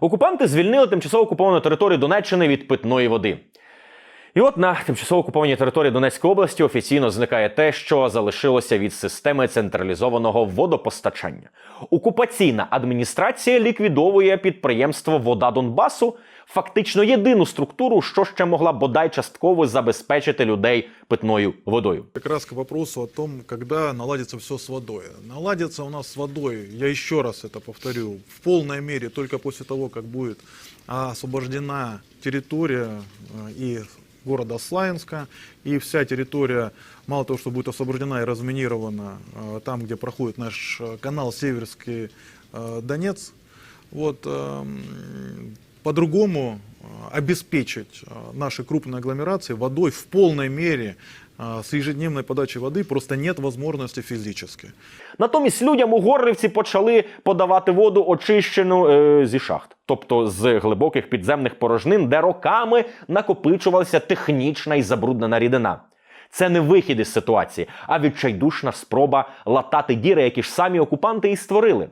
Окупанти звільнили тимчасово окуповану територію Донеччини від питної води. І от на тимчасово окупованій території Донецької області офіційно зникає те, що залишилося від системи централізованого водопостачання. Окупаційна адміністрація ліквідовує підприємство Вода Донбасу, фактично єдину структуру, що ще могла бодай частково забезпечити людей питною водою. Как раз к вопросу о том, когда наладится все с водой. Наладится у нас с водой, я еще раз это повторю, в полной мере только после того, как будет освобождена территория э, и города Славянска, и вся территория, мало того, что будет освобождена и разминирована э, там, где проходит наш э, канал Северский э, Донец, вот, эм, по-другому э, обеспечить э, наши крупные агломерации водой в полной мере э, с ежедневной подачей воды просто нет возможности физически. Натомість людям у Горлівці почали подавати воду очищену е, зі шахт, тобто з глибоких підземних порожнин, де роками накопичувалася технічна і забруднена рідина. Це не вихід із ситуації, а відчайдушна спроба латати діри, які ж самі окупанти і створили.